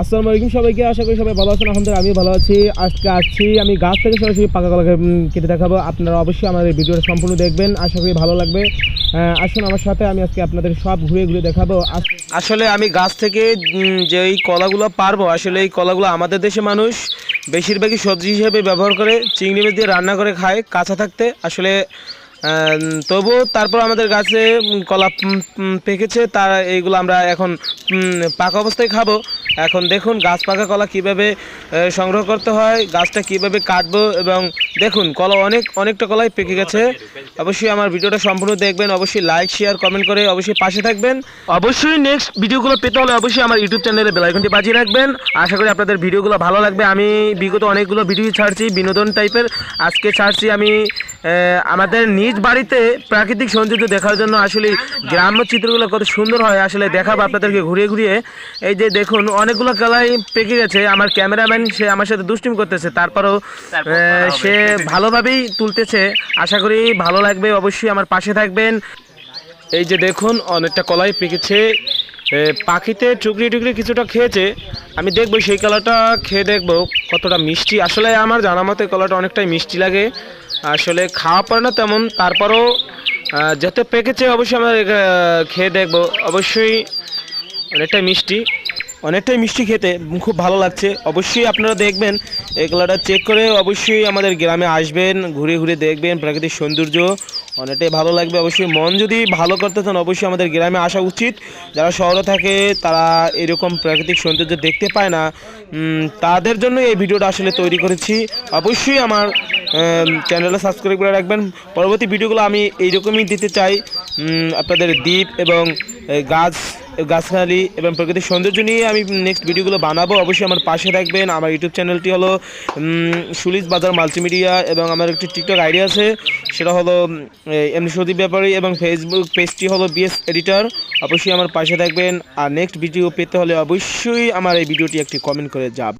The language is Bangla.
আসসালামু আলাইকুম সবাইকে আশা করি সবাই ভালো আছেন আলহামদুলিল্লাহ আমি ভালো আছি। আজকে আসছি আমি গাছ থেকে সরাসরি পাকা কলা কেটে দেখাবো। আপনারা অবশ্যই আমাদের ভিডিওটা সম্পূর্ণ দেখবেন আশা করি ভালো লাগবে। আহ, আসুন আমার সাথে আমি আজকে আপনাদের সব ঘুরে ঘুরে দেখাবো। আসলে আমি গাছ থেকে যে এই কলাগুলো পারব আসলে এই কলাগুলো আমাদের দেশে মানুষ বেশিরভাগই সবজি হিসেবে ব্যবহার করে চিংড়ি মাছ দিয়ে রান্না করে খায় কাঁচা থাকতে। আসলে তবুও তারপর আমাদের গাছে কলা পেকেছে তার এইগুলো আমরা এখন পাকা অবস্থায় খাব। এখন দেখুন গাছ পাকা কলা কীভাবে সংগ্রহ করতে হয়, গাছটা কীভাবে কাটবো এবং দেখুন কলা অনেক, অনেকটা কলাই পেকে গেছে। অবশ্যই আমার ভিডিওটা সম্পূর্ণ দেখবেন, অবশ্যই লাইক শেয়ার কমেন্ট করে অবশ্যই পাশে থাকবেন। অবশ্যই নেক্সট ভিডিওগুলো পেতে হলে অবশ্যই আমার ইউটিউব চ্যানেলে বেলাইকনটি বাজিয়ে রাখবেন। আশা করি আপনাদের ভিডিওগুলো ভালো লাগবে। আমি বিগত অনেকগুলো ভিডিও ছাড়ছি, বিনোদন টাইপের আজকে ছাড়ছি আমি আমাদের নিজ বাড়িতে প্রাকৃতিক সৌন্দর্য দেখার জন্য আসলে গ্রাম্য চিত্রগুলো কত সুন্দর হয়। আসলে দেখাবো আপনাদেরকে ঘুরিয়ে ঘুরিয়ে। এই যে দেখুন অনেকগুলো কালাই পেকে গেছে। আমার ক্যামেরাম্যান সে আমার সাথে দুষ্টিম করতেছে। তারপরেও সে ভালোভাবেই তুলতেছে। আশা করি ভালো লাগবে। অবশ্যই আমার পাশে থাকবেন। এই যে দেখুন অনেকটা কলাই পেকেছে। পাখিতে টুকরি টুকরি কিছুটা খেয়েছে। আমি দেখব সেই কলাটা খেয়ে দেখব কতটা মিষ্টি। আসলে আমার জানা মতে কলাটা অনেকটাই মিষ্টি লাগে। আসলে খাওয়া পড়ে না তেমন, তারপরও যত পেকেছে অবশ্যই আমরা খেয়ে দেখব। অবশ্যই অনেকটাই মিষ্টি। অনেকটাই মিষ্টি খেতে, খুব ভালো লাগছে। অবশ্যই আপনারা দেখবেন, এগুলোটা চেক করে অবশ্যই আমাদের গ্রামে আসবেন, ঘুরে ঘুরে দেখবেন প্রাকৃতিক সৌন্দর্য, অনেকটাই ভালো লাগবে। অবশ্যই মন যদি ভালো করতে চান, অবশ্যই আমাদের গ্রামে আসা উচিত। যারা শহরে থাকে, তারা এরকম প্রাকৃতিক সৌন্দর্য দেখতে পায় না। তাদের জন্য এই ভিডিওটা আসলে তৈরি করেছি। অবশ্যই আমার চ্যানেলটা সাবস্ক্রাইব করে রাখবেন। পরবর্তী ভিডিওগুলো আমি এইরকমই দিতে চাই। আপনাদের দ্বীপ এবং গাছ গাছগালি এবং প্রাকৃতিক সৌন্দর্য নিয়ে আমি নেক্সট ভিডিওগুলো বানাবো। অবশ্যই আমার পাশে থাকবেন। আমার ইউটিউব চ্যানেলটি হলো সুলিশ বাজার মাল্টিমিডিয়া এবং আমার একটি টিকটক আইডি আছে। সেটা হলো এমনি সদীপ ব্যাপারী এবং ফেসবুক পেজটি হলো বিএস এডিটর অবশ্যই আমার পাশে থাকবেন। আর নেক্সট ভিডিও পেতে হলে অবশ্যই আমার এই ভিডিওটি একটি কমেন্ট করে যাব